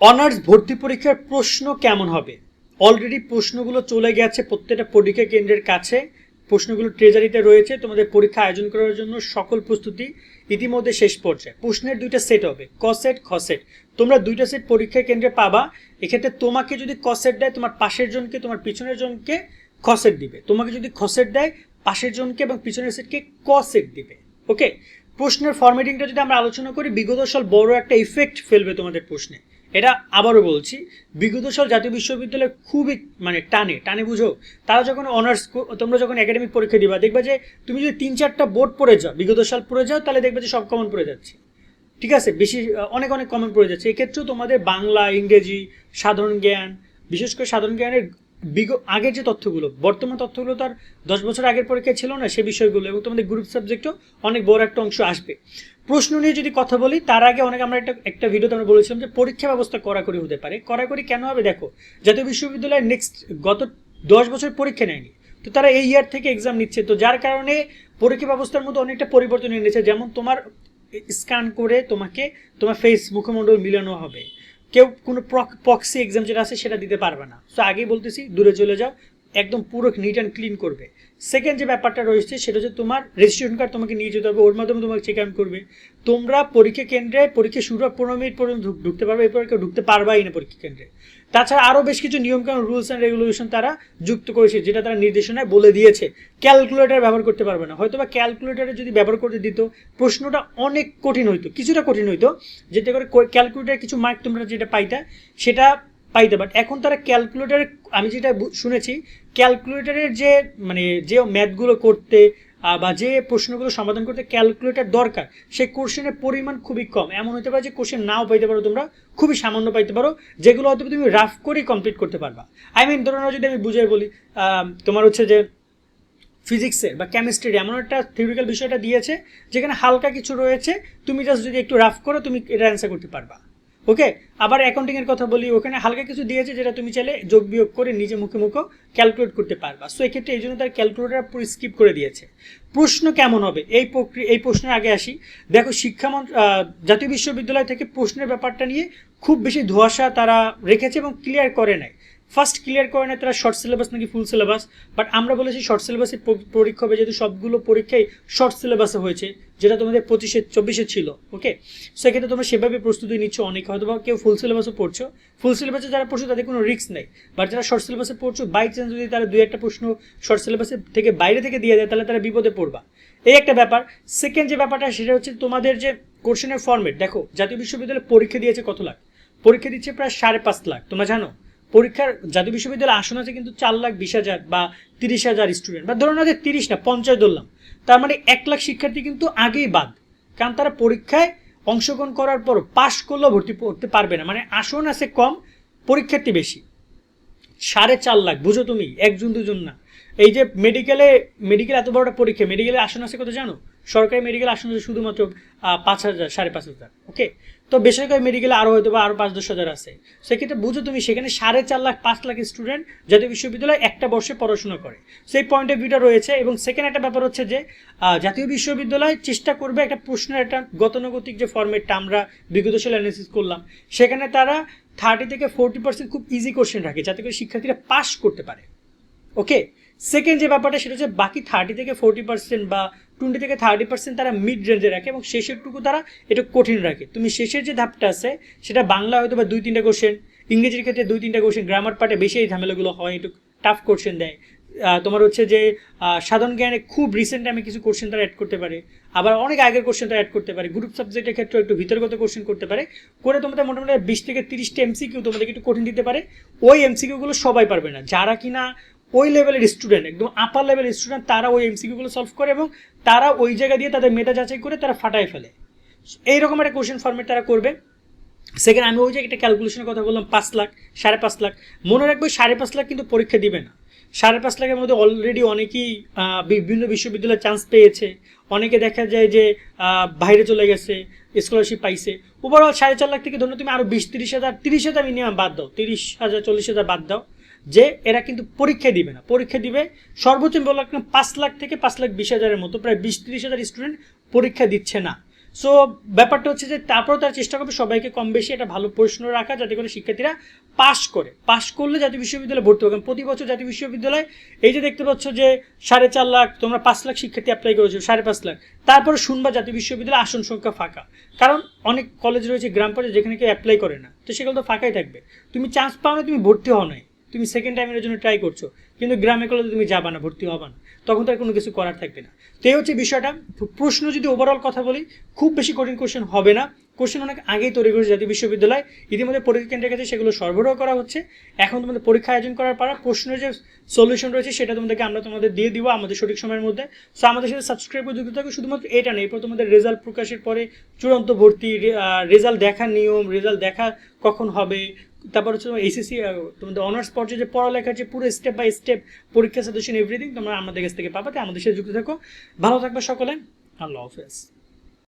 Honours ভর্তি পরীক্ষার প্রশ্ন কেমন হবে? অলরেডি প্রশ্নগুলো চলে গেছে প্রত্যেকটা পরীক্ষা কেন্দ্রের কাছে। প্রশ্নগুলো ট্রেজারিতে রয়েছে। তোমাদের পরীক্ষা আয়োজন করার জন্য সকল প্রস্তুতি ইতিমধ্যে শেষ পর্যায়ে। প্রশ্নের দুইটা সেট হবে, ক সেট খ সেট তোমরা দুইটা সেট পরীক্ষা কেন্দ্রে পাবা। এক্ষেত্রে তোমাকে যদি ক সেট দেয়, তোমার পাশের জনকে, তোমার পিছনের জনকে খ সেট দিবে। তোমাকে যদি খ সেট দেয়, পাশের জনকে এবং পিছনের সেটকে ক সেট দিবে। ওকে প্রশ্নের ফরম্যাটিংটা যদি আমরা আলোচনা করি, বিগত সাল বড় একটা ইফেক্ট ফেলবে তোমাদের প্রশ্নে। এটা আবারও বলছি, বিগত সাল জাতীয় বিশ্ববিদ্যালয় খুবই মানে টানে টানে বুঝো। তারা যখন অনার্স তোমরা যখন একাডেমিক পরীক্ষা দিবা, দেখবা যে তুমি যদি তিন চারটা বোর্ড পড়ে যাও, বিগত সাল পড়ে যাও, তাহলে দেখবে যে সব কমন পড়ে যাচ্ছে। ঠিক আছে? বেশি, অনেক অনেক কমন পড়ে যাচ্ছে। এক্ষেত্রেও তোমাদের বাংলা, ইংরেজি, সাধারণ জ্ঞান, বিশেষ করে সাধারণ জ্ঞানের বিগ, আগের যে তথ্যগুলো, বর্তমান তথ্যগুলো তার দশ বছর আগের পরীক্ষায় ছিল না সে বিষয়গুলো, এবং তোমাদের গ্রুপ সাবজেক্টও অনেক বড় একটা অংশ আসবে। প্রশ্ন নিয়ে যদি কথা বলি, তার আগে অনেক আমরা একটা একটা ভিডিওতে আমরা বলেছিলাম যে পরীক্ষা ব্যবস্থা কড়াকড়ি হতে পারে। কড়াকড়ি কেন হবে? দেখো, জাতীয় বিশ্ববিদ্যালয় নেক্সট গত দশ বছর পরীক্ষা নেয়নি। তো তারা এই ইয়ার থেকে এক্সাম নিচ্ছে। তো যার কারণে পরীক্ষা ব্যবস্থার মধ্যে অনেকটা পরিবর্তন এনেছে যেমন তোমার স্ক্যান করে তোমাকে তোমার ফেস মুখমণ্ডল মিলানো হবে। কেউ কোনো পক্সি এক্সাম যেটা আছে, সেটা দিতে পারবে না। তো আগেই বলতেছি, দূরে চলে যাও। একদম পুরো নিট অ্যান্ড ক্লিন করবে। সেকেন্ড যে ব্যাপারটা রয়েছে, সেটা হচ্ছে তোমার রেজিস্ট্রেশন কার্ড তোমাকে নিয়ে যেতে হবে, ওর মাধ্যমে তোমাকে চেক আউট করবে। তোমরা পরীক্ষা কেন্দ্রে, পরীক্ষা শুরু হওয়ার পনেরো মিনিট পর্যন্ত ঢুক- ঢুকতে পারবে, এরপর কেউ ঢুকতে পারবাই না পরীক্ষা কেন্দ্রে। তাছাড়া আরও বেশ কিছু নিয়মকানুন রুলস অ্যান্ড রেগুলেশন তারা যুক্ত করেছে, যেটা তারা নির্দেশনায় বলে দিয়েছে। ক্যালকুলেটর ব্যবহার করতে পারবে না। হয়তো বা ক্যালকুলেটারে যদি ব্যবহার করতে দিত, প্রশ্নটা অনেক কঠিন হইতো, কিছুটা কঠিন হইতো। যেতে করে ক্যালকুলেটার কিছু মার্ক তোমরা যেটা পাইতা, সেটা পাইতে বাট এখন তারা ক্যালকুলেটারে আমি যেটা শুনেছি ক্যালকুলেটারের যে মানে যে ম্যাথগুলো করতে বা যে প্রশ্নগুলো সমাধান করতে ক্যালকুলেটার দরকার, সেই কোশ্চেনের পরিমাণ খুবই কম। এমন হতে পারে যে কোশ্চেন নাও পাইতে পারো তোমরা, খুবই সামান্য পাইতে পারো, যেগুলো হয়তো তুমি রাফ করেই কমপ্লিট করতে পারবা। আই মিন ধরো যদি আমি বুঝে বলি তোমার হচ্ছে যে ফিজিক্সের বা কেমিস্ট্রির এমন একটা থিওরিক্যাল বিষয়টা দিয়েছে, যেখানে হালকা কিছু রয়েছে, তুমি জাস্ট যদি একটু রাফ করো, তুমি এটা অ্যান্সার করতে পারবা। ওকে, আবার অ্যাকাউন্টিংয়ের কথা বলি, ওখানে হালকা কিছু দিয়েছে যেটা তুমি চাইলে যোগ বিয়োগ করে নিজে মুখে মুখে ক্যালকুলেট করতে পারবা। সো এক্ষেত্রে এই জন্য তার ক্যালকুলেটার পুরো স্কিপ করে দিয়েছে। প্রশ্ন কেমন হবে? এই প্রক্রিয়া এই প্রশ্নের আগে আসি। দেখো শিক্ষামন্ত্র জাতীয় বিশ্ববিদ্যালয় থেকে প্রশ্নের ব্যাপারটা নিয়ে খুব বেশি ধোয়াশা তারা রেখেছে এবং ক্লিয়ার করে নাই। ফার্স্ট ক্লিয়ার করে না তারা শর্ট সিলেবাস নাকি ফুল সিলেবাস বাট আমরা বলেছি শর্ট সিলেবাসে পরীক্ষা হবে যেহেতু সবগুলো পরীক্ষাই শর্ট সিলেবাসে হয়েছে, যেটা তোমাদের পঁচিশে, চব্বিশে ছিল ওকে সেক্ষেত্রে তোমরা সেভাবে প্রস্তুতি নিচ্ছ, অনেকে হয়তো বা কেউ ফুল সিলেবাসও পড়ছো। ফুল সিলেবাসে যারা পড়ছো, তাদের কোনো রিস্ক নেই। বাট যারা শর্ট সিলেবাসে পড়ছো বাই চান্স যদি তারা দুই একটা প্রশ্ন শর্ট সিলেবাসের থেকে বাইরে থেকে দিয়ে দেয়, তাহলে তারা বিপদে পড়বা। এই একটা ব্যাপার। সেকেন্ড যে ব্যাপারটা, সেটা হচ্ছে তোমাদের যে কোশ্চেনের ফর্মেট দেখো, জাতীয় বিশ্ববিদ্যালয়ে পরীক্ষা দিয়েছে কত লাখ? পরীক্ষা দিচ্ছে প্রায় সাড়ে পাঁচ লাখ, তোমরা জানো? পরীক্ষার জাতীয় বিশ্ববিদ্যালয়ে আসন আছে কিন্তু চার লাখ বিশ হাজার বা তিরিশ হাজার স্টুডেন্ট বা ধরুন আমাদের তিরিশ না, পঞ্চাশ ধরলাম। তার মানে এক লাখ শিক্ষার্থী কিন্তু আগেই বাদ। কারণ তারা পরীক্ষায় অংশগ্রহণ করার পর পাশ করলেও ভর্তি করতে পারবে না। মানে আসন আছে কম, পরীক্ষার্থী বেশি। সাড়ে চার লাখ, বুঝো তুমি, একজন দুজন না। এই যে মেডিকেলে মেডিকেল এত বড় পরীক্ষা মেডিকেলে আসন আছে কত জানো? সরকারি মেডিকেল আসন শুধুমাত্র পাঁচ হাজার, সাড়ে পাঁচ হাজার। ওকে তো বেসরকারি মেডিকেলে আরও হয়তো বা আরও পাঁচ দশ হাজার আছে। সেক্ষেত্রে বুঝো তুমি, সেখানে সাড়ে চার লাখ, পাঁচ লাখ স্টুডেন্ট জাতীয় বিশ্ববিদ্যালয় একটা বর্ষে পড়াশোনা করে। সেই পয়েন্ট অফ ভিউটা রয়েছে এবং সেকেন্ড একটা ব্যাপার হচ্ছে যে জাতীয় বিশ্ববিদ্যালয় চেষ্টা করবে একটা প্রশ্নের একটা গতানুগতিক যে ফর্মেটটা আমরা বিগত সালে অ্যানালিসিস করলাম, সেখানে তারা থার্টি থেকে ফোরটি পার্সেন্ট খুব ইজি কোশ্চেন রাখে, যাতে করে শিক্ষার্থীরা পাস করতে পারে। ওকে সেকেন্ড যে ব্যাপারটা সেটা হচ্ছে বাকি থার্টি থেকে ফোরটি পার্সেন্ট বা টোয়েন্টি থেকে থার্টি পার্সেন্ট তারা মিড রেঞ্জে রাখে এবং শেষেরটুকু তারা একটু কঠিন রাখে। তুমি শেষের যে ধাপটা আছে, সেটা বাংলা হয়তো বা দুই তিনটা কোশ্চেন ইংরেজির ক্ষেত্রে দুই তিনটা কোশ্চেন গ্রামার পার্টে বেশি এই ঝামেলাগুলো হয়, একটু টাফ কোশ্চেন দেয়। তোমার হচ্ছে যে সাধারণ জ্ঞানে খুব রিসেন্ট আমি কিছু কোশ্চেন তারা অ্যাড করতে পারে। আবার অনেক আগের কোশ্চেন তারা অ্যাড করতে পারে। গ্রুপ সাবজেক্টের ক্ষেত্রে একটু ভিতরগত কোশ্চেন করতে পারে। করে তোমাদের মোটামুটি বিশ থেকে তিরিশটা এমসিকিউ তোমাদেরকে একটু কঠিন দিতে পারে। ওই এমসিকিউগুলো সবাই পারবে না। যারা কিনা ওই লেভেলের স্টুডেন্ট একদম আপার লেভেলের স্টুডেন্ট তারা ওই এমসিকিউগুলো সলভ করে এবং তারা ওই জায়গা দিয়ে তাদের মেধা যাচাই করে তারা ফাটায় ফেলে। এইরকম একটা কোশ্চেন ফর্মেট তারা করবে। সেখানে আমি ওই যে একটা ক্যালকুলেশনের কথা বললাম, পাঁচ লাখ, সাড়ে পাঁচ লাখ। মনে রাখব সাড়ে পাঁচ লাখ কিন্তু পরীক্ষা দিবে না। সাড়ে পাঁচ লাখের মধ্যে অলরেডি অনেকেই বিভিন্ন বিশ্ববিদ্যালয়ে চান্স পেয়েছে। অনেকে দেখা যায় যে বাইরে চলে গেছে স্কলারশিপ পাইছে। ওভারঅল সাড়ে চার লাখ থেকে ধরুন তুমি আরও বিশ, তিরিশ হাজার তিরিশ হাজার মিনিমাম বাদ দাও। তিরিশ হাজার, চল্লিশ হাজার বাদ দাও। যে এরা কিন্তু পরীক্ষা দিবে না। পরীক্ষা দিবে, সর্বোচ্চ বলা পাঁচ লাখ থেকে পাঁচ লাখ বিশ হাজারের মতো, প্রায় বিশ তিরিশ হাজার স্টুডেন্ট পরীক্ষা দিচ্ছে না। সো ব্যাপারটা হচ্ছে যে তারপর তারা চেষ্টা করবে সবাইকে কম বেশি একটা ভালো প্রশ্ন রাখা যাতে করে শিক্ষার্থীরা পাশ করে। পাশ করলে জাতীয় বিশ্ববিদ্যালয়ে ভর্তি হবে। প্রতি বছর জাতীয় বিশ্ববিদ্যালয়, এই যে দেখতে পাচ্ছ যে সাড়ে চার লাখ, তোমরা পাঁচ লাখ শিক্ষার্থী অ্যাপ্লাই করেছ, সাড়ে পাঁচ লাখ। তারপরে শুনবা জাতীয় বিশ্ববিদ্যালয়ে আসন সংখ্যা ফাঁকা। কারণ অনেক কলেজ রয়েছে, গ্রাম পর্যায়ে যেখানে কেউ অ্যাপ্লাই করে না। তো সেগুলো তো ফাঁকাই থাকবে। তুমি চান্স পাও না তুমি ভর্তি হও নাই। তুমি সেকেন্ড টাইমের জন্য ট্রাই করছ, কিন্তু গ্রামে কলেজে তুমি যাবা না, ভর্তি হবা না। তখন তো আর কোনো কিছু করার থাকবে না। তো এই হচ্ছে বিষয়টা। প্রশ্ন যদি ওভারঅল কথা বলি, খুব বেশি কঠিন কোশ্চেন হবে না। কোশ্চেন অনেক আগেই তৈরি করেছে জাতীয় বিশ্ববিদ্যালয়। ইতিমধ্যে পরীক্ষা কেন্দ্রের কাছে সেগুলো সরবরাহ করা হচ্ছে। এখন তোমাদের পরীক্ষা আয়োজন করার পর প্রশ্নের যে সলিউশন রয়েছে সেটা তোমাদেরকে আমরা তোমাদের দিয়ে দিব আমাদের সঠিক সময়ের মধ্যে। সো আমাদের সাথে সাবস্ক্রাইব করে যুক্ত থাকবে শুধুমাত্র এটা নেই এরপর তোমাদের রেজাল্ট প্রকাশের পরে চূড়ান্ত ভর্তি রেজাল্ট দেখার নিয়ম রেজাল্ট দেখা কখন হবে, তারপর হচ্ছে এইচএসসি তোমাদের অনার্স পর্যায়ে যে পড়ালেখার যে পুরো স্টেপ বাই স্টেপ পরীক্ষা সাজেশন এভরিথিং তোমরা আমাদের কাছ থেকে পাবে। তাই আমাদের সাথে যুক্ত থাকো। ভালো থাকবে সকলে। আল্লাহ হাফেজ।